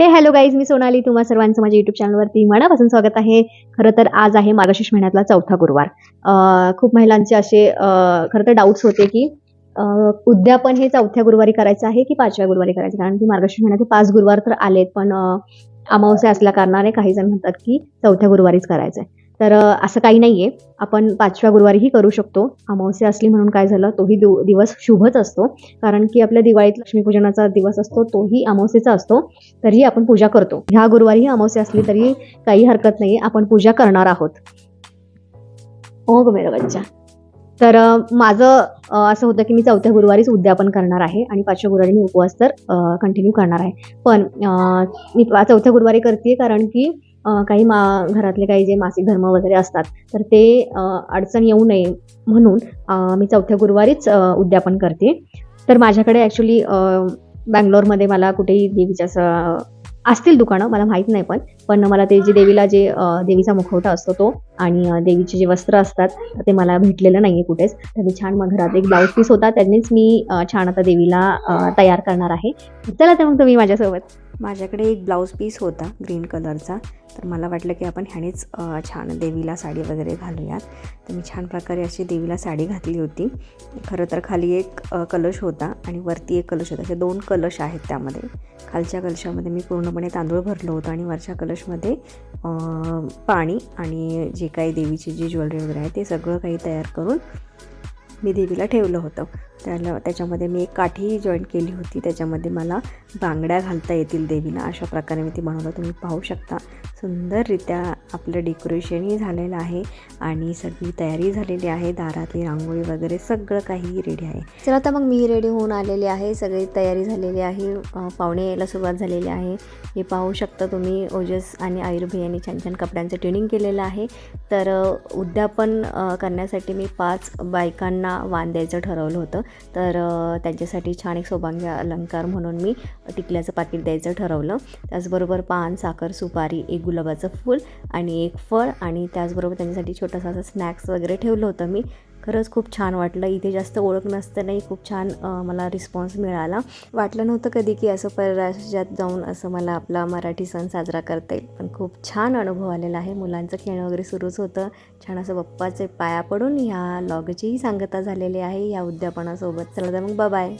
हे hello guys मी सोनाली. तुम्हा सर्वांचं माझ्या युट्यूब चॅनलवरती मनापासून स्वागत आहे. खरं तर आज आहे मार्गशीर्ष महिन्यातला चौथा गुरुवार. खूप महिलांचे असे खरं तर डाऊट्स होते की उद्यापन हे चौथ्या गुरुवारी करायचं आहे की पाचव्या गुरुवारी करायचं? कारण की मार्गशीर्ष महिन्याचे पाच गुरुवार तर आलेत पण अमावस्या असल्या कारणाने काही जण म्हणतात की चौथ्या गुरुवारीच करायचं आहे तर असं काही नाही आहे आपण पाचव्या गुरुवारीही करू शकतो. अमावस्या असली म्हणून काय झालं तोही दिव- दिवस शुभच असतो. कारण की आपल्या दिवाळीत लक्ष्मीपूजनाचा दिवस असतो तोही अमावस्येचा असतो. तरीही आपण पूजा करतो. ह्या गुरुवारीही अमावस्या असली तरी काही हरकत नाही आपण पूजा करणार आहोत. हो ग मेरा बच्चा तर माझं असं होतं की मी चौथ्या गुरुवारीच उद्यापन करणार आहे आणि पाचव्या गुरुवारी मी उपवास तर कंटिन्यू करणार आहे. पण मी चौथ्या गुरुवारी करते कारण की काही मा घरातले काही जे मासिक धर्म वगैरे असतात तर ते अडचण येऊ नये म्हणून मी चौथ्या गुरुवारीच उद्यापन करते. तर माझ्याकडे ॲक्च्युली बँगलोरमध्ये मला कुठेही देवीच्या असं असतील दुकानं मला माहीत नाही पण पण मला ते जे देवीला जे देवीचा मुखवटा असतो तो आणि देवीचे जे वस्त्र असतात ते मला भेटलेलं नाही आहे कुठेच. तर मी छान मग घरात एक ब्लाऊज पीस होता त्यांनीच मी छान आता देवीला तयार करणार आहे. चला तर मग तुम्ही माझ्यासोबत. माझ्याकडे एक ब्लाऊज पीस होता ग्रीन कलरचा. तर मला वाटलं की आपण ह्यानेच छान देवीला साडी वगैरे घालूयात. तर मी छान प्रकारे अशी देवीला साडी घातली होती. खरं तर खाली एक कलश होता आणि वरती एक कलश होता. असे दोन कलश आहेत त्यामध्ये. खालच्या कलशामध्ये मी पूर्णपणे तांदूळ भरलो होतो आणि वरच्या कलश अ, पाणी आणि जे काही देवीची जी ज्वेलरी वगैरे आहे ते सगळं काही तयार करून मी देवीला ठेवलं होतं. त्याला त्याच्यामध्ये मी एक काठीही जॉईन केली होती. त्याच्यामध्ये मला बांगड्या घालता येतील देवीला. अशा प्रकारे मी ती बनवलं. तुम्ही पाहू शकता. सुंदररित्या आपलं डेकोरेशनही झालेलं आहे आणि सगळी तयारी झालेली आहे. दारातली रांगोळी वगैरे सगळं काही रेडी आहे. चला आता मग मी रेडी होऊन आलेली आहे. सगळी तयारी झालेली आहे. पाहुणे यायला सुरुवात झालेली आहे. हे पाहू शकता तुम्ही ओजस आणि आयुर्भे यांनी छान छान कपड्यांचं ट्रेनिंग केलेलं आहे. तर उद्यापन करण्यासाठी मी पाच बायकांना वान द्यायचं ठरवलं होतं. तर त्यांच्यासाठी छान एक सौभाग्य अलंकार म्हणून मी टिकल्याचं पाकिट द्यायचं ठरवलं. त्याचबरोबर पान साखर सुपारी एक गुलाबाचं फूल आणि एक फळ आणि त्याचबरोबर त्यांच्यासाठी छोटासा असं स्नॅक्स वगैरे ठेवलं होतं मी. खरंच खूप छान वाटलं. इथे जास्त ओळख नसतानाही खूप छान मला रिस्पॉन्स मिळाला. वाटलं नव्हतं कधी की असं परराज्यात जाऊन असं मला आपला मराठी सण साजरा करता येईल. पण खूप छान अनुभव आलेला आहे. मुलांचं खेळणं वगैरे सुरूच होतं. छान असं बाप्पाचे पाया पडून ह्या लॉगचीही सांगता झालेली आहे. या उद्यापनासोबत. चला तर मग बाय